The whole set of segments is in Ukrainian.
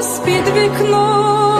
голос під вікном.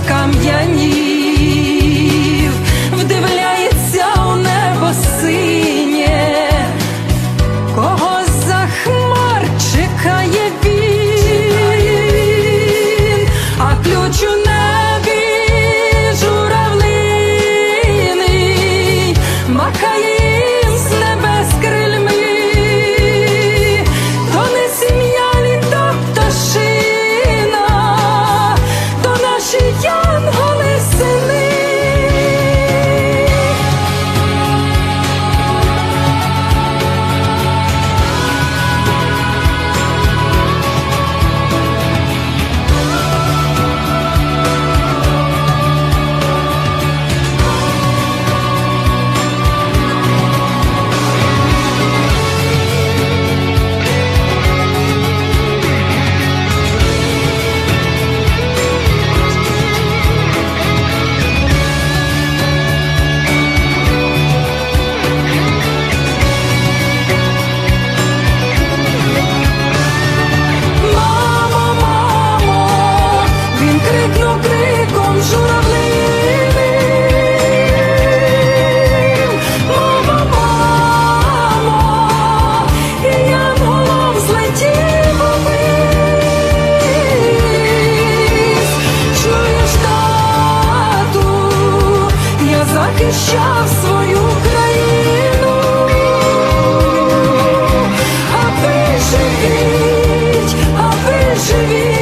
Живіть, а ви живіть.